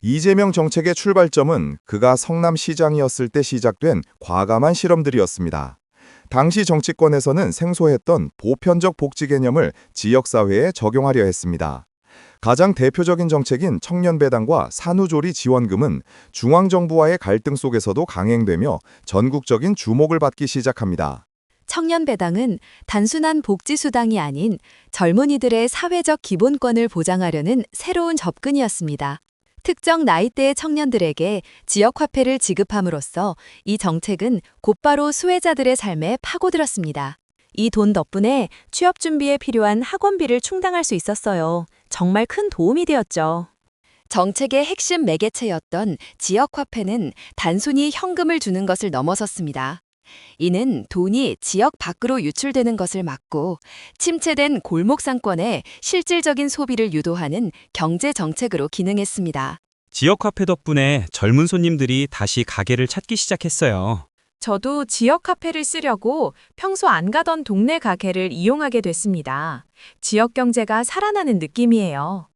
이재명 정책의 출발점은 그가 성남시장이었을 때 시작된 과감한 실험들이었습니다. 당시 정치권에서는 생소했던 보편적 복지 개념을 지역사회에 적용하려 했습니다. 가장 대표적인 정책인 청년배당과 산후조리 지원금은 중앙정부와의 갈등 속에서도 강행되며 전국적인 주목을 받기 시작합니다. 청년배당은 단순한 복지수당이 아닌 젊은이들의 사회적 기본권을 보장하려는 새로운 접근이었습니다. 특정 나이대의 청년들에게 지역 화폐를 지급함으로써 이 정책은 곧바로 수혜자들의 삶에 파고들었습니다. 이 돈 덕분에 취업 준비에 필요한 학원비를 충당할 수 있었어요. 정말 큰 도움이 되었죠. 정책의 핵심 매개체였던 지역화폐는 단순히 현금을 주는 것을 넘어섰습니다. 이는 돈이 지역 밖으로 유출되는 것을 막고 침체된 골목 상권에 실질적인 소비를 유도하는 경제 정책으로 기능했습니다. 지역화폐 덕분에 젊은 손님들이 다시 가게를 찾기 시작했어요. 저도 지역 카페를 쓰려고 평소 안 가던 동네 가게를 이용하게 됐습니다. 지역 경제가 살아나는 느낌이에요.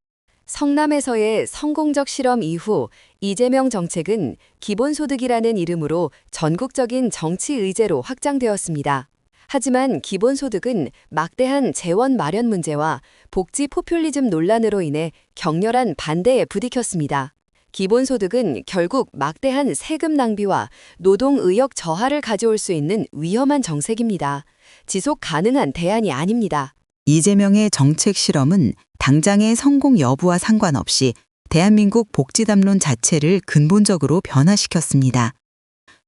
성남에서의 성공적 실험 이후 이재명 정책은 기본소득이라는 이름으로 전국적인 정치 의제로 확장되었습니다. 하지만 기본소득은 막대한 재원 마련 문제와 복지 포퓰리즘 논란으로 인해 격렬한 반대에 부딪혔습니다. 기본소득은 결국 막대한 세금 낭비와 노동 의욕 저하를 가져올 수 있는 위험한 정책입니다. 지속 가능한 대안이 아닙니다. 이재명의 정책 실험은 당장의 성공 여부와 상관없이 대한민국 복지담론 자체를 근본적으로 변화시켰습니다.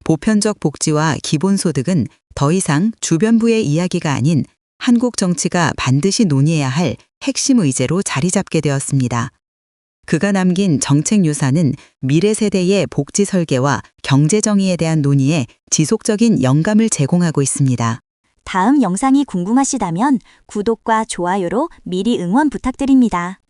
보편적 복지와 기본소득은 더 이상 주변부의 이야기가 아닌 한국 정치가 반드시 논의해야 할 핵심 의제로 자리 잡게 되었습니다. 그가 남긴 정책 유산은 미래 세대의 복지 설계와 경제 정의에 대한 논의에 지속적인 영감을 제공하고 있습니다. 다음 영상이 궁금하시다면 구독과 좋아요로 미리 응원 부탁드립니다.